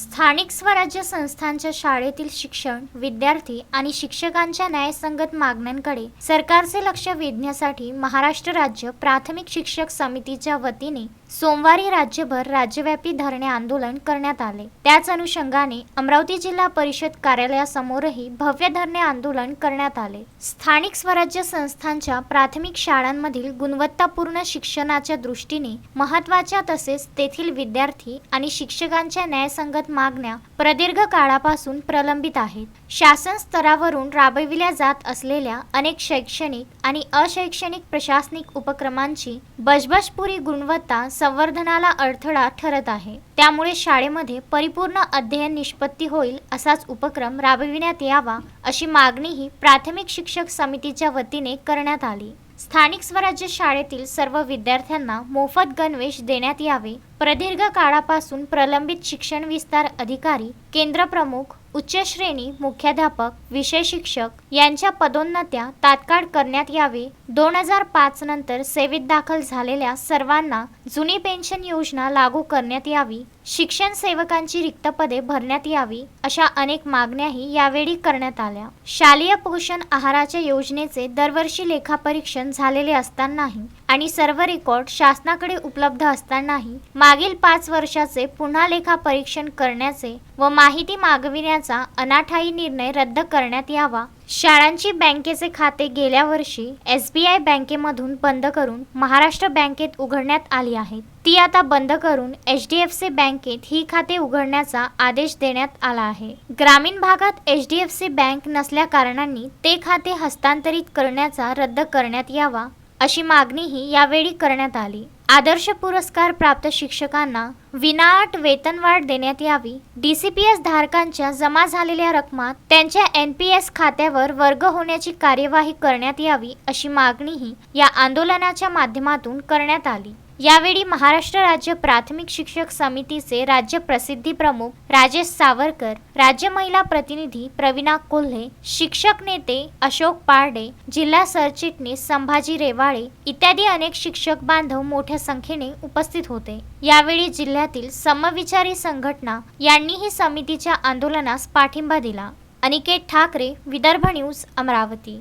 स्थानिक स्वराज्य संस्थांच्या शाळेतील शिक्षण विद्यार्थी आणि शिक्षकांच्या न्यायसंगत मागण्यांकडे सरकारचे लक्ष वेधण्यासाठी महाराष्ट्र राज्य प्राथमिक शिक्षक समितीच्या वतीने सोमवारी राज्यभर राज्यव्यापी धरणे आंदोलन करण्यात आले. त्याच अनुषंगाने अमरावती जिल्हा परिषद कार्यालयासमोरही भव्य धरणे आंदोलन करण्यात आले. स्थानिक स्वराज्य संस्थांच्या प्राथमिक शाळांमधील गुणवत्तापूर्ण शिक्षणाच्या दृष्टीने महत्त्वाच्या तसेच तेथील विद्यार्थी आणि शिक्षकांच्या न्यायसंगत मागण्या प्रदीर्घ काळापासून प्रलंबित आहेत. शासन स्तरावरून राबविल्या जात असलेल्या अनेक शैक्षणिक आणि अशैक्षणिक प्रशासनिक उपक्रमांची बजबजपुरी गुणवत्ता संवर्धनाला अडथळा ठरत आहे. त्यामुळे शाळेमध्ये परिपूर्ण अध्ययन निष्पत्ती होईल असाच उपक्रम राबविण्यात यावा अशी मागणीही प्राथमिक शिक्षक समितीच्या वतीने करण्यात आली. स्थानिक स्वराज्य शाळेतील सर्व विद्यार्थ्यांना मोफत गणवेश देण्यात यावे. प्रदीर्घ काळापासून प्रलंबित शिक्षण विस्तार अधिकारी केंद्रप्रमुख उच्च श्रेणी मुख्याध्यापक विषय शिक्षक यांच्या पदोन्नत्या तात्काळ करण्यात यावे. दोन हजार पाच नंतर सेवेत दाखल झालेल्या सर्वांना जुनी पेन्शन योजना लागू करण्यात यावी. शिक्षण सेवकांची रिक्त पदे भरण्यात यावी अशा अनेक मागण्याही यावेळी करण्यात आल्या. शालेय पोषण आहाराच्या योजनेचे दरवर्षी लेखापरीक्षण झालेले असतानाही आणि सर्व रेकॉर्ड शासनाकडे उपलब्ध असतानाही मागील पाच वर्षाचे पुन्हा लेखापरीक्षण करण्याचे व माहिती मागविण्याचा अनाठायी निर्णय रद्द करण्यात यावा. शाळांची बँकेचे खाते गेल्या वर्षी एस बी आय बँकेमधून बंद करून महाराष्ट्र बँकेत उघडण्यात आली आहेत ती आता बंद करून एच डी एफ सी बँकेत ही खाते उघडण्याचा आदेश देण्यात आला आहे. ग्रामीण भागात H D F C bank नसल्या कारणांनी ते खाते हस्तांतरित करण्याचा रद्द करण्यात यावा. अशी मागणीही यावेळी करण्यात आली. आदर्श पुरस्कार प्राप्त शिक्षकांना विनाअट वेतनवाढ देण्यात यावी. डी सी पी एस धारकांच्या जमा झालेल्या रकमा त्यांच्या एन पी एस खात्यावर वर्ग होण्याची कार्यवाही करण्यात यावी अशी मागणीही या आंदोलनाच्या माध्यमातून करण्यात आली. यावेळी महाराष्ट्र राज्य प्राथमिक शिक्षक समितीचे राज्य प्रसिद्धी प्रमुख राजेश सावरकर राज्य महिला प्रतिनिधी प्रवीणा कोल्हे शिक्षक नेते अशोक पारडे जिल्हा सरचिटणीस संभाजी रेवाळे इत्यादी अनेक शिक्षक बांधव मोठ्या संख्येने उपस्थित होते. यावेळी जिल्ह्यातील समविचारी संघटना यांनीही समितीच्या आंदोलनास पाठिंबा दिला. अनिकेत ठाकरे विदर्भ न्यूज अमरावती.